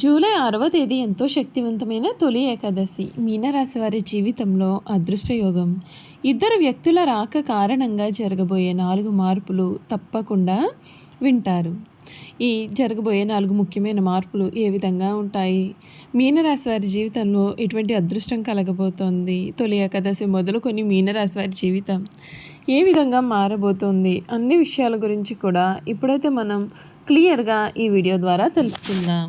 July ఆరవ తేదీ ఎంతో శక్తివంతమైన తొలి ఏకాదశి మీనరాశి వారి జీవితంలో అదృష్టయోగం ఇద్దరు వ్యక్తుల రాక కారణంగా జరగబోయే నాలుగు మార్పులు తప్పకుండా వింటారు. ఈ జరగబోయే నాలుగు ముఖ్యమైన మార్పులు ఏ విధంగా ఉంటాయి? మీనరాశి వారి జీవితంలో ఎటువంటి అదృష్టం కలగబోతోంది? తొలి ఏకాదశి మొదలుకొని మీనరాశి వారి జీవితం ఏ విధంగా మారబోతోంది? అన్ని విషయాల గురించి కూడా ఇప్పుడైతే మనం క్లియర్గా ఈ వీడియో ద్వారా తెలుసుకుందాం.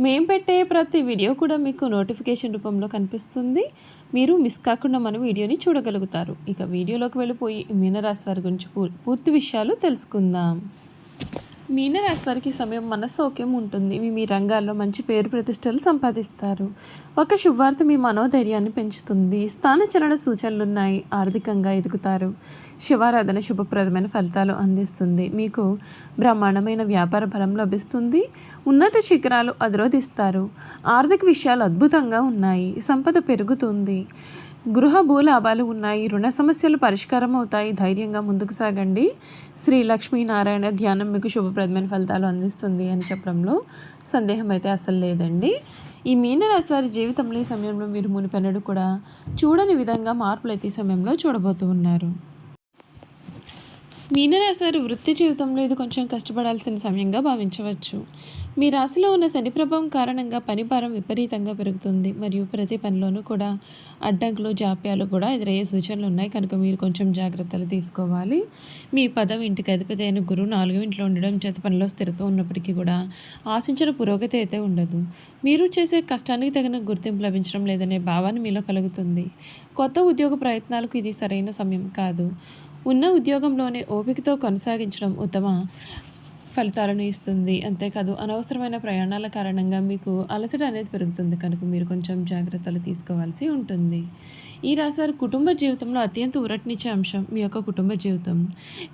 మేము పెట్టే ప్రతి వీడియో కూడా మీకు నోటిఫికేషన్ రూపంలో కనిపిస్తుంది. మీరు మిస్ కాకుండా మన వీడియోని చూడగలుగుతారు. ఇక వీడియోలోకి వెళ్ళిపోయి మీనరాశి వారి గురించి పూ- పూర్తి విషయాలు తెలుసుకుందాం. మీనరాశి వారికి ఈ సమయం మనస్సౌక్యం ఉంటుంది. మీ మీ రంగాల్లో మంచి పేరు ప్రతిష్టలు సంపాదిస్తారు. ఒక శుభవార్త మీ మనోధైర్యాన్ని పెంచుతుంది. స్థానచలన సూచనలు ఉన్నాయి ఆర్థికంగా ఎదుగుతారు. శివారాధన శుభప్రదమైన ఫలితాలు అందిస్తుంది. మీకు బ్రహ్మాండమైన వ్యాపార బలం లభిస్తుంది. ఉన్నత శిఖరాలు అధిరోధిస్తారు. ఆర్థిక విషయాలు అద్భుతంగా ఉన్నాయి. సంపద పెరుగుతుంది. గృహ భూలాభాలు ఉన్నాయి రుణ సమస్యలు పరిష్కారం అవుతాయి ధైర్యంగా ముందుకు సాగండి. శ్రీ లక్ష్మీనారాయణ ధ్యానం మీకు శుభప్రదమైన ఫలితాలు అందిస్తుంది అని చెప్పడంలో సందేహం అయితే అసలు లేదండి. ఈ మీనరాశి వారి జీవితంలో ఈ సమయంలో మీరు మునిపెన్నడు కూడా చూడని విధంగా మార్పులు అయితే ఈ సమయంలో చూడబోతూ ఉన్నారు. మీనరాశి వారి వృత్తి జీవితంలో ఇది కొంచెం కష్టపడాల్సిన సమయంగా భావించవచ్చు. మీ రాశిలో ఉన్న శని ప్రభావం కారణంగా పని భారం విపరీతంగా పెరుగుతుంది. మరియు ప్రతి పనిలోనూ కూడా అడ్డంకులు జాప్యాలు కూడా ఎదురయ్యే సూచనలు ఉన్నాయి. కనుక మీరు కొంచెం జాగ్రత్తలు తీసుకోవాలి. మీ పదం ఇంటికి అధిపతి అయిన గురువు నాలుగు ఇంట్లో ఉండడం చేత పనిలో స్థిరత్వం ఉన్నప్పటికీ కూడా ఆశించిన పురోగతి అయితే ఉండదు. మీరు చేసే కష్టానికి తగిన గుర్తింపు లభించడం లేదనే భావాన్ని మీలో కలుగుతుంది. కొత్త ఉద్యోగ ప్రయత్నాలకు ఇది సరైన సమయం కాదు. ఉన్న ఉద్యోగంలోనే ఓపికతో కొనసాగించడం ఉత్తమ. ఫలితాలను ఇస్తుంది. అంతేకాదు అనవసరమైన ప్రయాణాల కారణంగా మీకు అలసట అనేది పెరుగుతుంది. కనుక మీరు కొంచెం జాగ్రత్తలు తీసుకోవాల్సి ఉంటుంది. ఈ రాశారు కుటుంబ జీవితంలో అత్యంత ఉరట్నిచ్చే అంశం మీ యొక్క కుటుంబ జీవితం.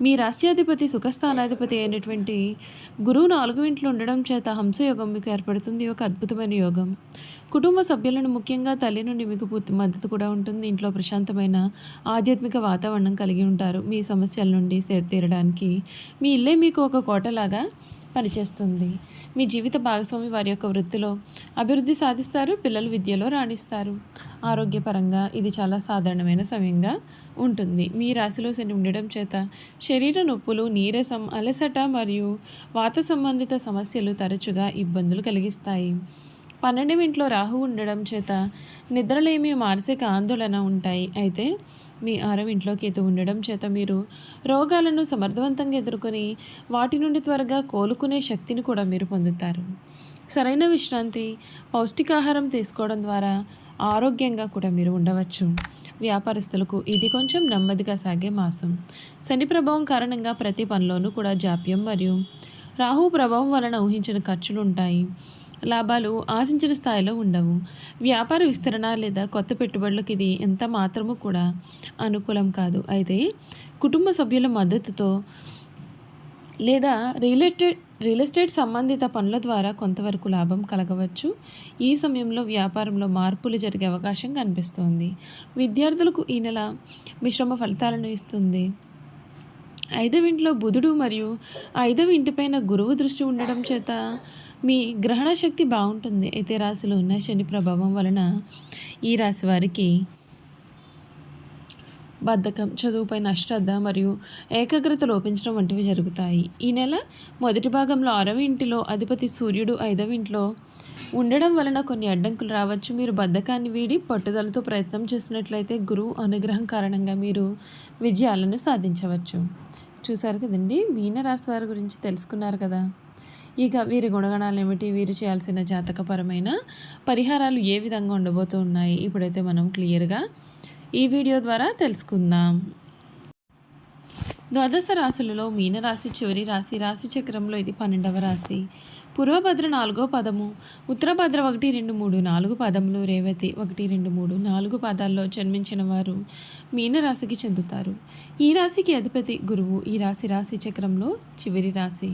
మీ రాష్ట్రాధిపతి సుఖస్థానాధిపతి అయినటువంటి గురువు నాలుగు ఇంట్లో ఉండడం చేత హంసయోగం మీకు ఏర్పడుతుంది. ఒక అద్భుతమైన యోగం. కుటుంబ సభ్యులను ముఖ్యంగా తల్లి నుండి మీకు పూర్తి మద్దతు కూడా ఉంటుంది. ఇంట్లో ప్రశాంతమైన ఆధ్యాత్మిక వాతావరణం కలిగి ఉంటారు. మీ సమస్యల నుండి తీరడానికి మీ ఇల్లే మీకు ఒక కోటలాగా పనిచేస్తుంది. మీ జీవిత భాగస్వామి వారి యొక్క వృత్తిలో అభివృద్ధి సాధిస్తారు పిల్లలు విద్యలో రాణిస్తారు. ఆరోగ్యపరంగా ఇది చాలా సాధారణమైన సమయంగా ఉంటుంది. మీ రాశిలో శని ఉండడం చేత శరీర నొప్పులు నీరసం అలసట మరియు వాత సంబంధిత సమస్యలు తరచుగా ఇబ్బందులు కలిగిస్తాయి. పన్నెండు ఇంట్లో రాహు ఉండడం చేత నిద్రలేమి మానసిక ఆందోళన ఉంటాయి. అయితే మీ ఆరవ ఇంట్లో కేతు ఉండడం చేత మీరు రోగాలను సమర్థవంతంగా ఎదుర్కొని వాటి నుండి త్వరగా కోలుకునే శక్తిని కూడా మీరు పొందుతారు. సరైన విశ్రాంతి పౌష్టికాహారం తీసుకోవడం ద్వారా ఆరోగ్యంగా కూడా మీరు ఉండవచ్చు. వ్యాపారస్తులకు ఇది కొంచెం నెమ్మదిగా సాగే మాసం. శని ప్రభావం కారణంగా ప్రతి పనిలోనూ కూడా జాప్యం మరియు రాహు ప్రభావం వలన ఊహించిన ఖర్చులు ఉంటాయి. లాభాలు ఆశించిన స్థాయిలో ఉండవు. వ్యాపార విస్తరణ లేదా కొత్త పెట్టుబడులకు ఇది ఎంత మాత్రము కూడా అనుకూలం కాదు. అయితే కుటుంబ సభ్యుల మద్దతుతో లేదా రియల్ రియల్ ఎస్టేట్ సంబంధిత పనుల ద్వారా కొంతవరకు లాభం కలగవచ్చు. ఈ సమయంలో వ్యాపారంలో మార్పులు జరిగే అవకాశం కనిపిస్తోంది. విద్యార్థులకు ఈ నెల మిశ్రమ ఫలితాలను ఇస్తుంది. ఐదవ ఇంట్లో బుధుడు మరియు ఐదవ ఇంటిపైన గురువు దృష్టి ఉండడం చేత మీ గ్రహణ శక్తి బాగుంటుంది. అయితే రాశిలో ఉన్న శని ప్రభావం వలన ఈ రాశి వారికి బద్ధకం చదువుపై అశ్రద్ధ మరియు ఏకాగ్రత లోపించడం వంటివి జరుగుతాయి. ఈ నెల మొదటి భాగంలో ఆరవ ఇంటిలో అధిపతి సూర్యుడు ఐదవ ఇంట్లో ఉండడం వలన కొన్ని అడ్డంకులు రావచ్చు. మీరు బద్ధకాన్ని వీడి పట్టుదలతో ప్రయత్నం చేసినట్లయితే గురువు అనుగ్రహం కారణంగా మీరు విజయాలను సాధించవచ్చు. చూసారు కదండి? మీనరాశి వారి గురించి తెలుసుకున్నారు కదా? ఇక వీరి గుణగణాలు ఏమిటి వీరు చేయాల్సిన జాతకపరమైన పరిహారాలు ఏ విధంగా ఉండబోతూ ఉన్నాయి? ఇప్పుడైతే మనం క్లియర్గా ఈ వీడియో ద్వారా తెలుసుకుందాం. ద్వాదశ రాశులలో మీనరాశి చివరి రాశి రాశి చక్రంలో ఇది పన్నెండవ రాశి. పూర్వభద్ర నాలుగో పదము ఉత్తరభద్ర ఒకటి రెండు మూడు నాలుగు పదములు రేవతి ఒకటి రెండు మూడు నాలుగు పదాల్లో జన్మించిన వారు మీనరాశికి చెందుతారు. ఈ రాశికి అధిపతి గురువు ఈ రాశి రాశి చక్రంలో చివరి రాశి.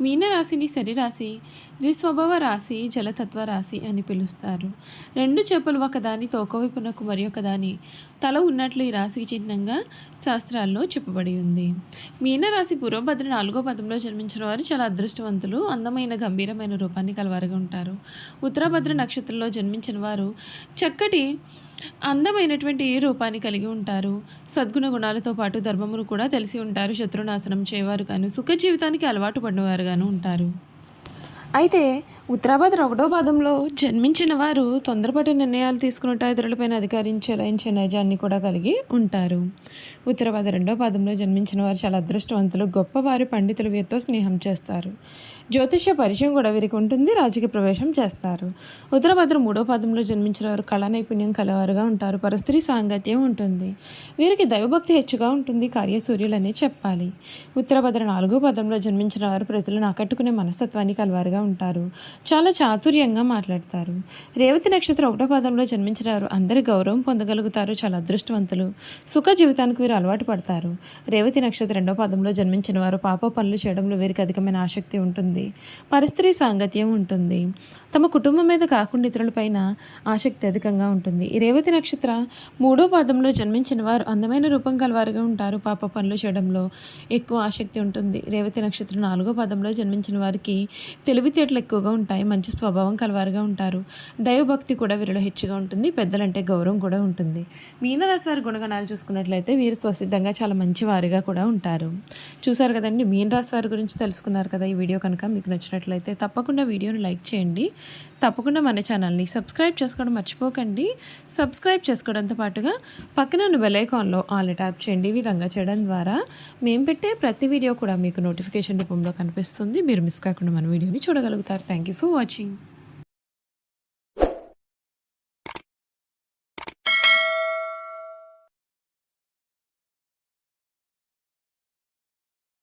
మీనరాశిని శరీరాశి ద్విస్వభావ రాశి జలతత్వ రాశి అని పిలుస్తారు. రెండు చేపలు ఒకదాని తోకవైపునకు మరి ఒకదాని. తల ఉన్నట్లు ఈ రాశికి చిహ్నంగా శాస్త్రాల్లో చెప్పబడి ఉంది. మీనరాశి పూర్వభద్ర నాలుగో పదంలో జన్మించిన వారు చాలా అదృష్టవంతులు అందమైన గంభీరమైన రూపాన్ని కలవారుగా ఉంటారు. ఉత్తరభద్ర నక్షత్రంలో జన్మించిన వారు చక్కటి అందమైనటువంటి రూపాన్ని కలిగి ఉంటారు? సద్గుణ గుణాలతో పాటు ధర్మమును కూడా తెలిసి ఉంటారు. శత్రునాశనం చేయవారు గాను సుఖ జీవితానికి అలవాటు పడినవారు గాను ఉంటారు. అయితే ఉత్తరాబాద్ ఒకటో పాదంలో జన్మించిన వారు తొందరపాటి నిర్ణయాలు తీసుకున్నట్టు ఇతరులపైన అధికారించి చెలాయించే నైజాన్ని కూడా కలిగి ఉంటారు. ఉత్తరాబాద్ రెండో పాదంలో జన్మించిన వారు చాలా అదృష్టవంతులు గొప్పవారి పండితులు వీరితో స్నేహం చేస్తారు. జ్యోతిష్య పరిచయం కూడా వీరికి ఉంటుంది రాజకీయ ప్రవేశం చేస్తారు. ఉత్తరాభద్ర మూడో పాదంలో జన్మించిన వారు కళా నైపుణ్యం కలవారుగా ఉంటారు పరస్త్రీ సాంగత్యం ఉంటుంది. వీరికి దైవభక్తి హెచ్చుగా ఉంటుంది కార్యసూర్యులనే చెప్పాలి. ఉత్తరాభద్ర నాలుగో పదంలో జన్మించిన వారు ప్రజలను ఆకట్టుకునే మనస్తత్వాన్ని కలవారుగా ఉంటారు. చాలా చాతుర్యంగా మాట్లాడతారు. రేవతి నక్షత్రం ఒకటో పదంలో జన్మించిన వారు అందరి గౌరవం పొందగలుగుతారు. చాలా అదృష్టవంతులు. సుఖ జీవితానికి వీరు అలవాటు పడతారు. రేవతి నక్షత్రం రెండో పదంలో జన్మించిన వారు పాప పనులు చేయడంలో వీరికి అధికమైన ఆసక్తి ఉంటుంది. పరిస్త్రీ సాంగత్యం ఉంటుంది. తమ కుటుంబం మీద కాకుండా ఇతరులపైన ఆసక్తి అధికంగా ఉంటుంది. రేవతి నక్షత్ర మూడో పాదంలో జన్మించిన వారు అందమైన రూపం కలవారుగా ఉంటారు. పాప పనులు చేయడంలో ఎక్కువ ఆసక్తి ఉంటుంది. రేవతి నక్షత్రం నాలుగో పాదంలో జన్మించిన వారికి తెలివితేటలు ఎక్కువగా ఉంటాయి ఉంటాయి మంచి స్వభావం కలవారుగా ఉంటారు. దైవభక్తి కూడా వీరిలో హెచ్చుగా ఉంటుంది పెద్దలంటే గౌరవం కూడా ఉంటుంది. మీనరాశి వారి గుణగణాలు చూసుకున్నట్లయితే వీరు స్వసిద్ధంగా చాలా మంచి వారిగా కూడా ఉంటారు. చూసారు కదండి మీనరాశి వారి గురించి తెలుసుకున్నారు కదా ఈ వీడియో కనుక. మీకు నచ్చినట్లయితే తప్పకుండా వీడియోని లైక్ చేయండి. తప్పకుండా మన ఛానల్ని సబ్స్క్రైబ్ చేసుకోవడం మర్చిపోకండి. సబ్స్క్రైబ్ చేసుకోవడంతో పాటుగా పక్కన ఉన్న బెలైకాన్లో ఆల్ ట్యాప్ చేయండి. ఈ విధంగా చేయడం ద్వారా మేము పెట్టే ప్రతి వీడియో కూడా మీకు నోటిఫికేషన్ రూపంలో కనిపిస్తుంది. మీరు మిస్ కాకుండా మన వీడియోని చూడగలుగుతారు. Thank for watching.